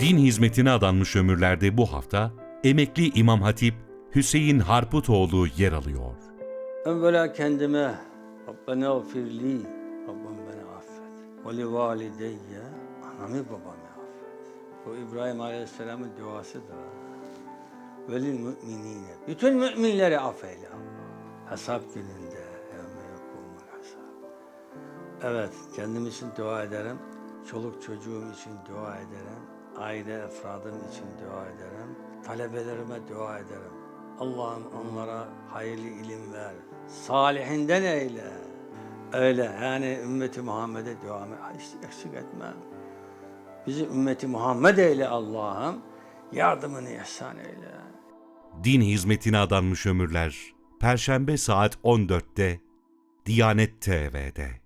Din hizmetine adanmış ömürlerde bu hafta emekli İmam Hatip Hüseyin Harputoğlu yer alıyor. Evvela kendime Rabbena firli Rabbim beni affet. Ve li valideyye anamı babamı affet. Bu İbrahim Aleyhisselam'ın duasıdır. Ve lil müminine. Bütün müminleri affeyle. Hesap gününde. Yevme yekumul hesab. Evet, kendim için dua ederim. Çoluk çocuğum için dua ederim. Aile efradım için dua ederim. Talebelerime dua ederim. Allah'ım onlara hayırlı ilim ver. Salihinden eyle. Öyle yani ümmeti Muhammed'e hiç eksik etmem. Bizi ümmeti Muhammed eyle Allah'ım. Yardımını ihsan eyle. Din hizmetine adanmış ömürler Perşembe saat 14'te Diyanet TV'de.